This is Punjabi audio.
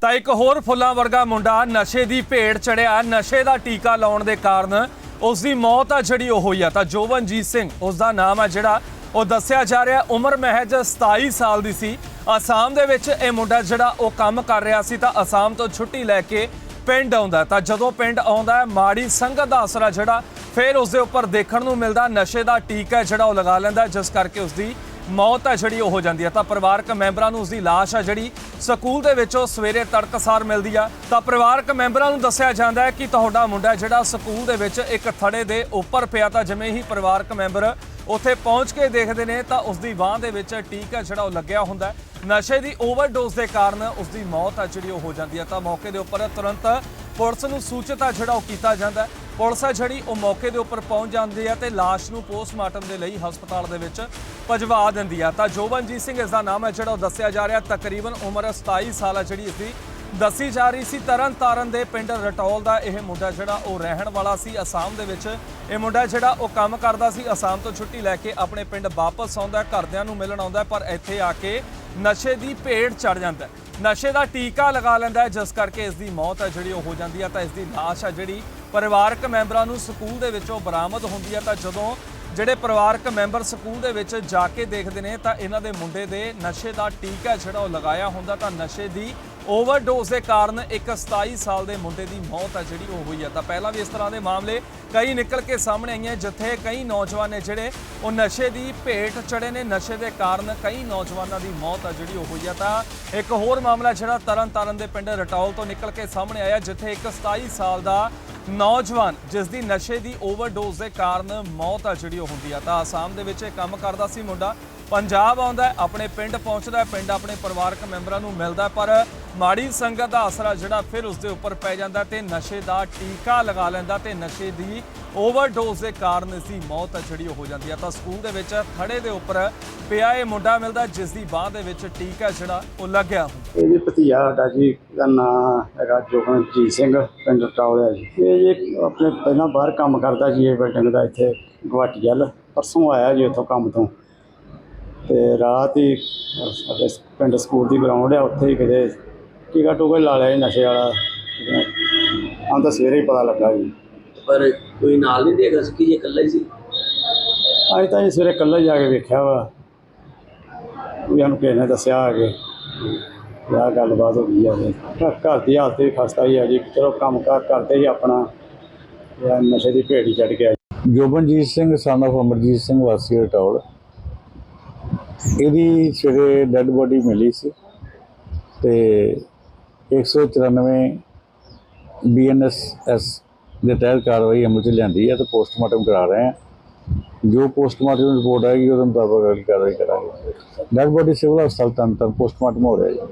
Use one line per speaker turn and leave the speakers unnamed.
ਤਾਂ ਇੱਕ ਹੋਰ ਫੁੱਲਾਂ ਵਰਗਾ ਮੁੰਡਾ ਨਸ਼ੇ ਦੀ ਭੇਟ ਚੜਿਆ, ਨਸ਼ੇ ਦਾ ਟੀਕਾ ਲਾਉਣ ਦੇ ਕਾਰਨ ਉਸ ਦੀ ਮੌਤ ਆ ਜਿਹੜੀ ਉਹ ਹੋਈ ਆ। ਤਾਂ ਜੋਵਨਜੀਤ ਸਿੰਘ ਉਸ ਦਾ ਨਾਮ ਹੈ ਜਿਹੜਾ ਉਹ ਦੱਸਿਆ ਜਾ ਰਿਹਾ, ਉਮਰ ਮਹਿਜ 27 ਸਾਲ ਦੀ ਸੀ। ਅਸਾਮ ਦੇ ਵਿੱਚ ਇਹ ਮੁੰਡਾ ਜਿਹੜਾ ਉਹ ਕੰਮ ਕਰ ਰਿਹਾ ਸੀ, ਤਾਂ ਅਸਾਮ ਤੋਂ ਛੁੱਟੀ ਲੈ ਕੇ ਪਿੰਡ ਆਉਂਦਾ ਤਾਂ ਜਦੋਂ ਪਿੰਡ ਆਉਂਦਾ ਮਾੜੀ ਸੰਗਤ ਦਾ ਅਸਰਾ ਜਿਹੜਾ ਫਿਰ ਉਸ ਦੇ ਉੱਪਰ ਦੇਖਣ ਨੂੰ ਮਿਲਦਾ, ਨਸ਼ੇ ਦਾ ਟੀਕਾ ਜਿਹੜਾ ਉਹ ਲਗਾ ਲੈਂਦਾ ਜਿਸ ਕਰਕੇ ਉਸ ਦੀ ਮੌਤ ਆ ਜਿਹੜੀ ਉਹ ਹੋ ਜਾਂਦੀ ਹੈ। ਤਾਂ ਪਰਿਵਾਰਕ ਮੈਂਬਰਾਂ ਨੂੰ ਉਸ ਦੀ ਲਾਸ਼ ਆ ਜਿਹੜੀ ਸਕੂਲ ਦੇ ਵਿੱਚੋਂ ਸਵੇਰੇ ਤੜਕਸਾਰ ਮਿਲਦੀ ਆ। ਤਾਂ ਪਰਿਵਾਰਕ ਮੈਂਬਰਾਂ ਨੂੰ ਦੱਸਿਆ ਜਾਂਦਾ ਹੈ ਕਿ ਤੁਹਾਡਾ ਮੁੰਡਾ ਜਿਹੜਾ ਸਕੂਲ ਦੇ ਵਿੱਚ ਇੱਕ ਥੜੇ ਦੇ ਉੱਪਰ ਪਿਆ ਤਾਂ ਜਿਵੇਂ ਹੀ ਪਰਿਵਾਰਕ ਮੈਂਬਰ ਉੱਥੇ ਪਹੁੰਚ ਕੇ ਦੇਖਦੇ ਨੇ ਤਾਂ ਉਸ ਦੀ ਬਾਹ ਦੇ ਵਿੱਚ ਟੀਕਾ ਜਿਹੜਾ ਉਹ ਲੱਗਿਆ ਹੁੰਦਾ ਨਸ਼ੇ ਦੀ ਓਵਰਡੋਜ਼ ਦੇ ਕਾਰਨ ਉਸ ਦੀ ਮੌਤ ਆ ਜਿਹੜੀ ਉਹ ਹੋ ਜਾਂਦੀ ਹੈ ਤਾਂ ਮੌਕੇ ਦੇ ਉੱਪਰ ਤੁਰੰਤ ਪੁਲਿਸ ਨੂੰ ਸੂਚਿਤ ਆ ਜਿਹੜਾ ਉਹ ਕੀਤਾ ਜਾਂਦਾ ਪੁਲਿਸ ਆ ਜਿਹੜੀ, ਉਹ ਮੌਕੇ ਦੇ ਉੱਪਰ ਪਹੁੰਚ ਜਾਂਦੀ ਹੈ ਤੇ ਲਾਸ਼ ਨੂੰ ਪੋਸਟਮਾਰਟਮ ਦੇ ਲਈ ਹਸਪਤਾਲ ਦੇ ਵਿੱਚ ਭਜਵਾ ਦਿੰਦੀ ਆ। ਤਾਂ ਜੋਬਨਜੀਤ ਸਿੰਘ ਇਸ ਦਾ ਨਾਮ ਹੈ, ਜਿਹੜਾ ਉਹ ਦੱਸਿਆ ਜਾ ਰਿਹਾ, ਤਕਰੀਬਨ ਉਮਰ 27 ਸਾਲ ਹੈ ਜਿਹੜੀ ਇਸ ਦੀ। ਦੱਸੀ ਜਾ ਰਹੀ ਸੀ ਤਰਨ ਤਾਰਨ ਦੇ ਪਿੰਡ ਰਟੌਲ ਦਾ ਇਹ ਮੁੰਡਾ ਜਿਹੜਾ, ਉਹ ਰਹਿਣ ਵਾਲਾ ਸੀ ਅਸਾਮ ਦੇ ਵਿੱਚ। ਇਹ ਮੁੰਡਾ ਜਿਹੜਾ, ਉਹ ਕੰਮ ਕਰਦਾ ਸੀ ਅਸਾਮ ਤੋਂ ਛੁੱਟੀ ਲੈ ਕੇ ਆਪਣੇ ਪਿੰਡ ਵਾਪਸ ਆਉਂਦਾ ਘਰਦਿਆਂ ਨੂੰ ਮਿਲਣ ਆਉਂਦਾ ਪਰ ਇੱਥੇ ਆ ਕੇ ਨਸ਼ੇ ਦੀ ਭੇੜ ਚੜ ਜਾਂਦਾ ਨਸ਼ੇ ਦਾ ਟੀਕਾ ਲਗਾ ਲੈਂਦਾ ਜਿਸ ਕਰਕੇ ਇਸ ਦੀ ਮੌਤ ਹੈ ਜਿਹੜੀ, ਉਹ ਹੋ ਜਾਂਦੀ ਹੈ ਤਾਂ ਇਸ ਦੀ ਲਾਸ਼ ਹੈ ਜਿਹੜੀ ਪਰਿਵਾਰਕ ਮੈਂਬਰਾਂ ਨੂੰ ਸਕੂਲ ਦੇ ਵਿੱਚੋਂ ਬਰਾਮਦ ਹੁੰਦੀ ਹੈ ਤਾਂ ਜਦੋਂ ਜਿਹੜੇ ਪਰਿਵਾਰਕ ਮੈਂਬਰ ਸਕੂਲ ਦੇ ਵਿੱਚ ਜਾ ਕੇ ਦੇਖਦੇ ਨੇ ਤਾਂ ਇਹਨਾਂ ਦੇ ਮੁੰਡੇ ਦੇ ਨਸ਼ੇ ਦਾ ਟੀਕਾ ਜਿਹੜਾ ਉਹ ਲਗਾਇਆ ਹੁੰਦਾ ਤਾਂ ਨਸ਼ੇ ਦੀ ਓਵਰਡੋਜ਼ ਦੇ ਕਾਰਨ ਇੱਕ 27 ਸਾਲ ਦੇ ਮੁੰਡੇ ਦੀ ਮੌਤ ਆ ਜਿਹੜੀ ਉਹ ਹੋਈ ਹੈ ਤਾਂ ਪਹਿਲਾਂ ਵੀ ਇਸ ਤਰ੍ਹਾਂ ਦੇ ਮਾਮਲੇ ਕਈ ਨਿਕਲ ਕੇ ਸਾਹਮਣੇ ਆਈਆਂ, ਜਿੱਥੇ ਕਈ ਨੌਜਵਾਨ ਨੇ ਜਿਹੜੇ ਉਹ ਨਸ਼ੇ ਦੀ ਭੇਟ ਚੜੇ ਨੇ। ਨਸ਼ੇ ਦੇ ਕਾਰਨ ਕਈ ਨੌਜਵਾਨਾਂ ਦੀ ਮੌਤ ਆ ਜਿਹੜੀ ਉਹ ਹੋਈ ਹੈ ਤਾਂ ਇੱਕ ਹੋਰ ਮਾਮਲਾ ਜਿਹੜਾ ਤਰਨ ਤਾਰਨ ਦੇ ਪਿੰਡ ਰਟੌਲ ਤੋਂ ਨਿਕਲ ਕੇ ਸਾਹਮਣੇ ਆਇਆ, ਜਿੱਥੇ ਇੱਕ 27 ਸਾਲ ਦਾ ਨੌਜਵਾਨ, ਜਿਸ ਦੀ ਨਸ਼ੇ ਦੀ ਓਵਰਡੋਜ਼ ਦੇ ਕਾਰਨ ਮੌਤ ਆ ਜਿਹੜੀ ਉਹ ਹੁੰਦੀ ਆ। ਤਾਂ ਆਸਾਮ ਦੇ ਵਿੱਚ ਇਹ ਕੰਮ ਕਰਦਾ ਸੀ ਮੁੰਡਾ। ਪੰਜਾਬ ਆਉਂਦਾ ਆਪਣੇ ਪਿੰਡ ਪਹੁੰਚਦਾ ਪਿੰਡ ਆਪਣੇ ਪਰਿਵਾਰਕ ਮੈਂਬਰਾਂ ਨੂੰ ਮਿਲਦਾ ਪਰ ਮਾੜੀ ਸੰਗਤ ਦਾ ਅਸਰ ਜਿਹੜਾ ਫਿਰ ਉਸ ਦੇ ਉੱਪਰ ਪੈ ਜਾਂਦਾ ਤੇ ਨਸ਼ੇ ਦਾ ਟੀਕਾ ਲਗਾ ਲੈਂਦਾ ਤੇ ਨਸ਼ੇ ਦੀ ਓਵਰਡੋਜ਼ ਦੇ ਕਾਰਨ ਇਸ ਦੀ ਮੌਤ ਆ ਜਿਹੜੀ ਹੋ ਜਾਂਦੀ ਆ ਤਾਂ ਸਕੂਲ ਦੇ ਵਿੱਚ ਥੜੇ ਦੇ ਉੱਪਰ ਪਿਆ ਇਹ ਮੁੰਡਾ ਮਿਲਦਾ ਜਿਸ ਦੀ ਬਾਹ ਦੇ ਵਿੱਚ ਟੀਕਾ ਜਿਹੜਾ ਉਹ ਲੱਗਿਆ ਹੁੰਦਾ
ਇਹ ਜੀ ਭਤੀਆ ਸਾਡਾ ਜੀ ਦਾ ਨਾਂ ਹੈਗਾ ਜੋਗਨਜੀਤ ਸਿੰਘ, ਪਿੰਡ ਟਾਵਲਿਆ ਜੀ। ਇਹ ਜੀ ਆਪਣੇ ਪਹਿਲਾਂ ਬਾਹਰ ਕੰਮ ਕਰਦਾ ਜੀ, ਇਹ ਬਿਲਡਿੰਗ ਦਾ ਇੱਥੇ ਗੁਹਾਟੀ ਪਰਸੋਂ ਆਇਆ ਜੀ ਉੱਥੋਂ ਕੰਮ ਤੋਂ। ਤੇ ਰਾਤ ਹੀ ਸਾਡੇ ਪਿੰਡ ਸਕੂਲ ਦੀ ਗਰਾਊਂਡ ਆ ਉੱਥੇ ਹੀ ਕਿਤੇ ਟੀਕਾ ਟੂਕਾ ਲਾ ਲਿਆ ਜੀ ਨਸ਼ੇ ਵਾਲਾ। ਆਂ ਤਾਂ ਸਵੇਰੇ ਹੀ ਪਤਾ ਲੱਗਾ ਜੀ।
ਪਰ ਕੋਈ ਨਾਲ ਨਹੀਂ ਦੇਗਾ ਸੀ ਕਿ ਇਹ ਇਕੱਲਾ ਹੀ ਸੀ?
ਅੱਜ ਤਾਂ ਜੀ ਸਵੇਰੇ ਇਕੱਲਾ ਹੀ ਜਾ ਕੇ ਵੇਖਿਆ ਵਾ। ਵੀ ਸਾਨੂੰ ਕਿਸੇ ਨੇ ਦੱਸਿਆ ਆ ਕੇ। ਆਹ ਗੱਲਬਾਤ ਹੋ ਗਈ ਆ ਤੇ। ਘਰ ਘਰ ਦੀ ਹਾਲਤ ਵੀ ਖਸਤਾ ਹੀ ਆ ਜੀ। ਚਲੋ ਕੰਮ ਕਾਰ ਕਰਦੇ ਹੀ ਆਪਣਾ। ਇਹ ਨਸ਼ੇ ਦੀ ਭੇੜੀ ਚੜ ਗਿਆ
ਜੋਬਨਜੀਤ ਸਿੰਘ son of ਅਮਰਜੀਤ ਸਿੰਘ ਵਾਸੀ ਰਟੌਲ ਇਹਦੀ ਸਵੇਰੇ ਡੈੱਡ ਬੋਡੀ ਮਿਲੀ ਸੀ ਤੇ 194 ਬੀਐਨਐਸਐਸ ਦੇ ਤਹਿਤ ਕਾਰਵਾਈ ਅਮਲ ਚ ਲਿਆਂਦੀ ਹੈ ਤੇ ਪੋਸਟਮਾਰਟਮ ਕਰਾ ਰਹੇ ਹਾਂ। ਜੋ ਪੋਸਟਮਾਰਟਮ ਰਿਪੋਰਟ ਆਏਗੀ, ਉਹਦੇ ਮੁਤਾਬਕ ਅਗਲੀ ਕਾਰਵਾਈ ਕਰਾਂਗੇ। ਡੈੱਡ ਬੋਡੀ ਸਿਵਲ ਹਸਪਤਾਲ ਤੰਤਰ ਪੋਸਟਮਾਰਟਮ ਹੋ ਰਿਹਾ ਹੈ